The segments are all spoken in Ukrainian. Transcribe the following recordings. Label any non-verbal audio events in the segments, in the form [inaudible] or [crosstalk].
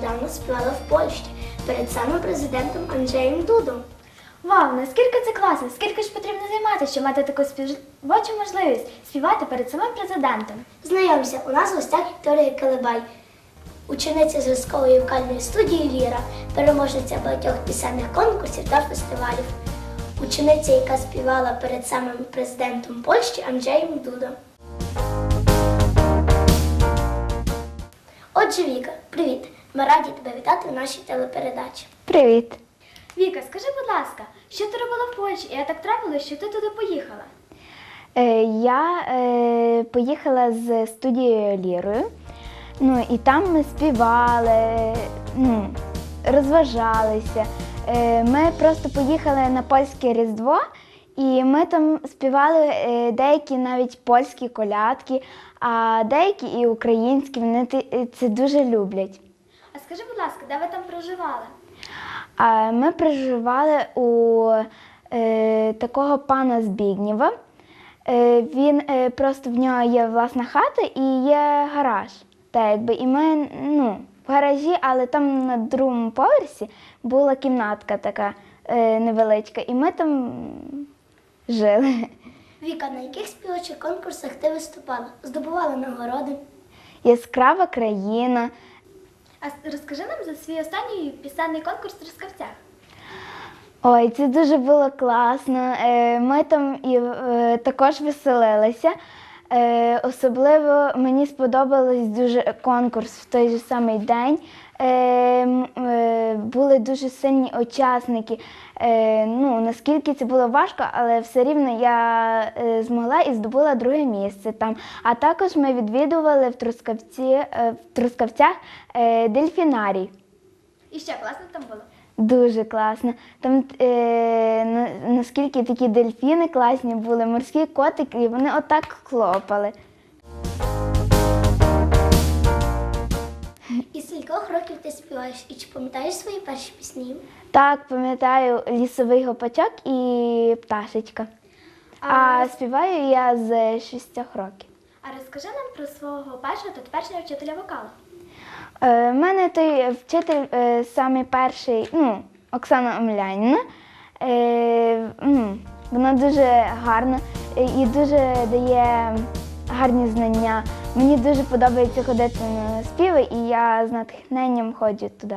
нещодавно співала в Польщі перед самим президентом Анджеєм Дудом. Вау, наскільки це класно! Скільки ж потрібно займатися, щоб мати таку співочу можливість співати перед самим президентом? Знайомся, у нас в гостях Вікторія Келебай, учениця зразкової вокальної студії Ліра, переможниця багатьох пісенних конкурсів та фестивалів. Учениця, яка співала перед самим президентом Польщі Анджеєм Дудом. Отже, Віка, привіт! Ми раді тебе вітати в нашій телепередачі. Привіт. Віка, скажи, будь ласка, що ти робила в Польщі? Як так трапилося, що ти туди поїхала? Е, я е, поїхала з студією Лірою. Ну і там ми співали, ну, розважалися. Е, ми просто поїхали на польське Різдво, і ми там співали е, деякі навіть польські колядки, а деякі і українські. Вони це дуже люблять. Скажи, будь ласка, де ви там проживали? А Ми проживали у е, такого пана Збігнєва. Е, він е, просто в нього є власна хата і є гараж. Так, якби. І ми ну, в гаражі, але там на другому поверсі була кімнатка така е, невеличка, і ми там жили. Віка, на яких співачих конкурсах ти виступала? Здобувала нагороди? Яскрава країна. А розкажи нам за свій останній пісенний конкурс в Ой, це дуже було класно. Е, Ми там і е, також веселилися. Е, Особливо мені сподобалось дуже конкурс в той же самий день. Е, е, Були дуже сильні учасники. Е, Ну, наскільки це було важко, але все рівно я змогла і здобула друге місце там. А також ми відвідували в Трускавці, в Трускавцях дельфінарій. І ще класно там було. Дуже класно. Там е, наскільки такі дельфіни класні були, морські котики, і вони отак хлопали. І з кількох років ти співаєш? І чи пам'ятаєш свої перші пісні? Так, пам'ятаю лісовий гопачок і пташечка. А, співаю я з шістьох років. А розкажи нам про свого першого та теперішнього вчителя вокалу. Е, мене той вчитель е, самий перший, ну, Оксана Омеляніна. Е, вона дуже гарна і дуже дає гарні знання. Мені дуже подобається ходити на співи, і я з натхненням ходжу туди.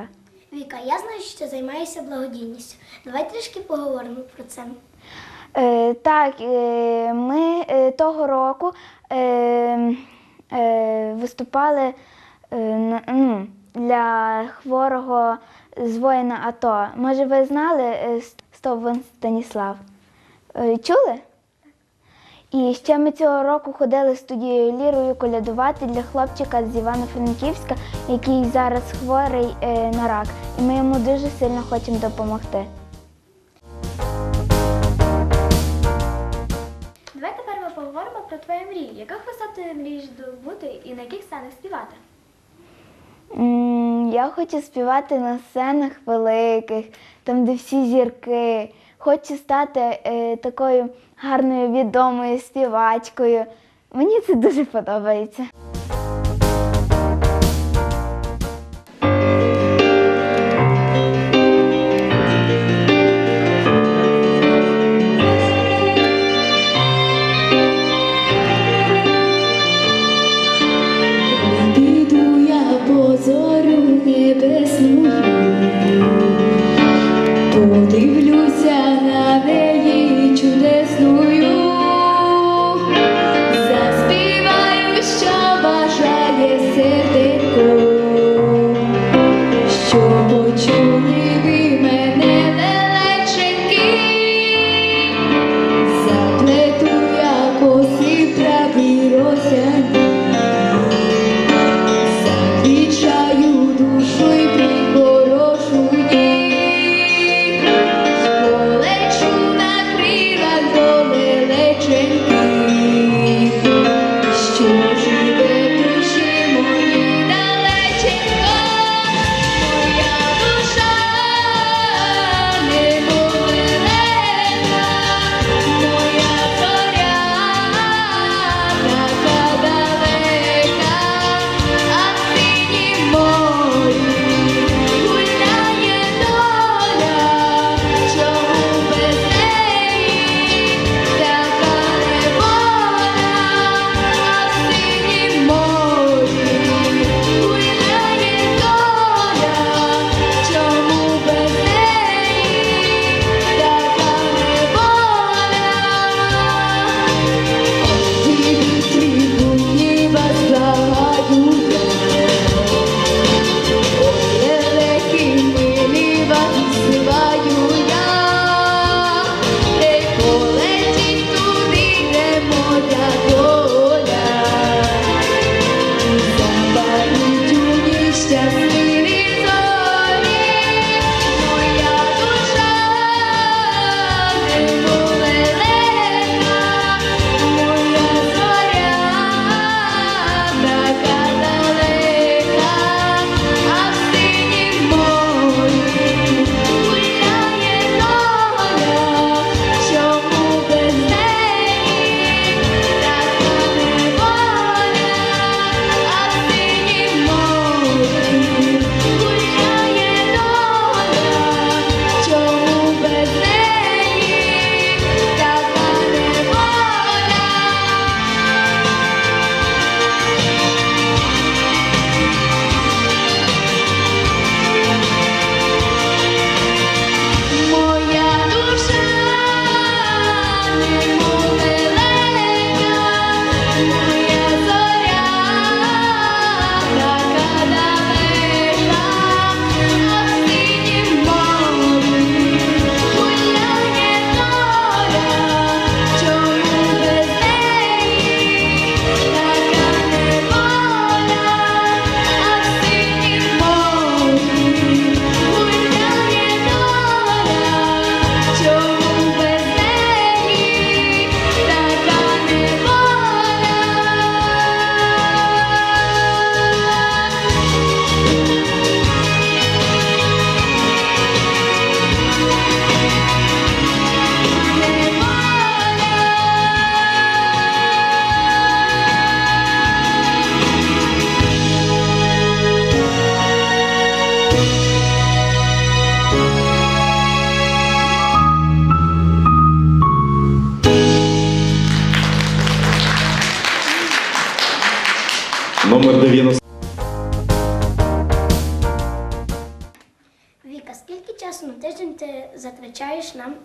Віка, я знаю, що ти займаєшся благодійністю. Давай трішки поговоримо про це. Е, так, е, ми е, того року е, е, виступали е, на, ну, для хворого з воїна АТО. Може, ви знали е, Стовбан Станіслав? Е, чули? І ще ми цього року ходили з студією Лірою колядувати для хлопчика з Івано-Франківська, який зараз хворий е, на рак. І ми йому дуже сильно хочемо допомогти. Давай тепер ми поговоримо про твої мрії. Яких висот ти мрієш добути і на яких сценах співати? Я хочу співати на сценах великих, там, де всі зірки. Хочу стати е, такою гарною відомою співачкою. Мені це дуже подобається.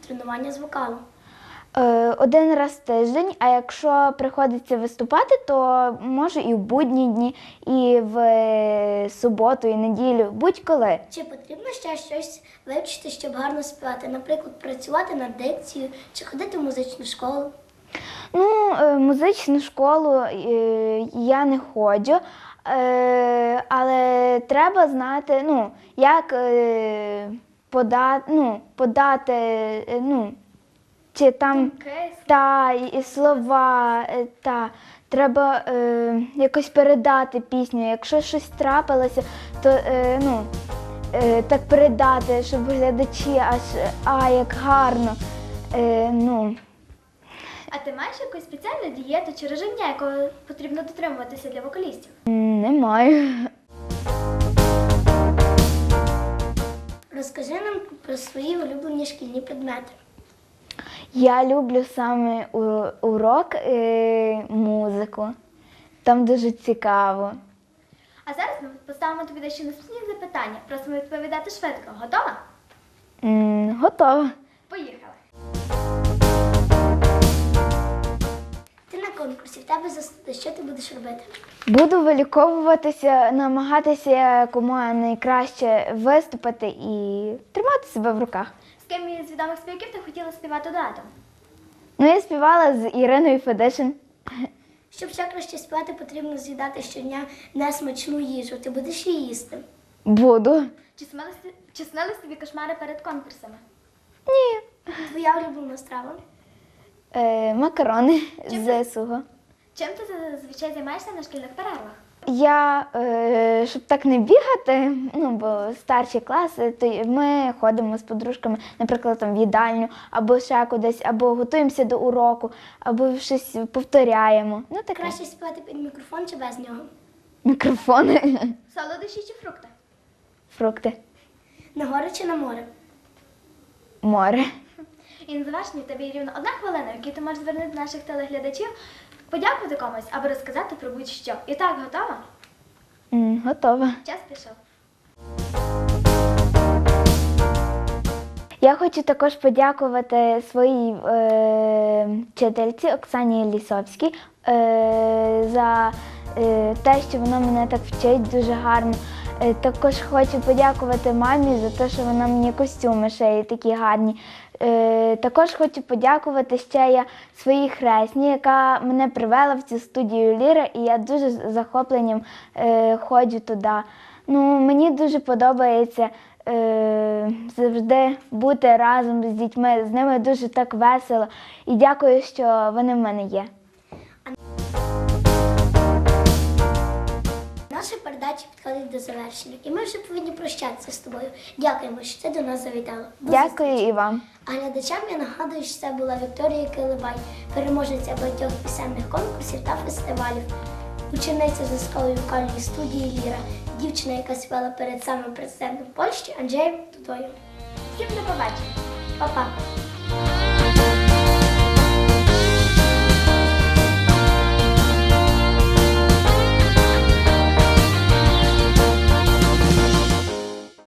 Тренування з вокалу? Е, Один раз в тиждень, а якщо приходиться виступати, то можу і в будні дні, і в е, суботу, і неділю, будь-коли. Чи потрібно ще щось вивчити, щоб гарно співати? Наприклад, працювати над дикцією чи ходити в музичну школу? Ну, е, музичну школу я не ходжу, але треба знати, ну, як подати, ну, подати, е, ну, чи там та і слова, е, та треба е, якось передати пісню. Якщо щось трапилося, то е, ну, е, так передати, щоб глядачі аж а як гарно. Е, ну, А ти маєш якусь спеціальну дієту чи режим дня, якого потрібно дотримуватися для вокалістів? м, Розкажи нам про свої улюблені шкільні предмети. Я люблю саме урок і музику. Там дуже цікаво. А зараз ми поставимо тобі дещо наступні запитання. Просимо відповідати швидко. Готова? М, Готова. Поїхали. Конкурсі, в тебе заслуги, що ти будеш робити? Буду виліковуватися, намагатися якомога найкраще виступити і тримати себе в руках. З ким із відомих співаків ти хотіла співати дуетом? Ну, я співала з Іриною Федишин. Щоб ще краще співати, потрібно з'їдати щодня несмачну їжу. Ти будеш її їсти. Буду. Чи снились, чи снились тобі кошмари перед конкурсами? Ні. Твоя улюблена страва. Е, макарони Чим з суго. Чим ти зазвичай займаєшся на шкільних перервах? Я, е, щоб так не бігати, ну бо старші класи, то й ми ходимо з подружками, наприклад, там в їдальню, або ще кудись, або готуємося до уроку, або щось повторяємо. Ну таке. Краще співати під мікрофон чи без нього. Мікрофони, [laughs] Солодощі чи фрукти? фрукти, На гори чи на море? море. І на завершення тебе є рівно одна хвилина, в якій ти можеш звернути наших телеглядачів, подякувати комусь або розказати про будь-що. І так, готова? М, Готова. Час пішов. Я хочу також подякувати своїй е, вчительці Оксані Лісовській е, за е, те, що вона мене так вчить дуже гарно. Е, також хочу подякувати мамі за те, що вона мені костюми шиє такі гарні. Е, також хочу подякувати ще я своїй хресній, яка мене привела в цю студію Ліра, і я дуже з захопленням е, ходжу туди. Ну, мені дуже подобається завжди бути разом з дітьми. З ними дуже так весело. І дякую, що вони в мене є. Підходить до завершення, і ми вже повинні прощатися з тобою. Дякуємо, що ти до нас завітала. До Дякую і вам. А глядачам я нагадую, що це була Вікторія Килибай, переможниця багатьох пісенних конкурсів та фестивалів, учениця зразкової вокальної студії Ліра, дівчина, яка співала перед самим президентом Польщі Анджеєм Дудою. Всім до побачення! Па-па!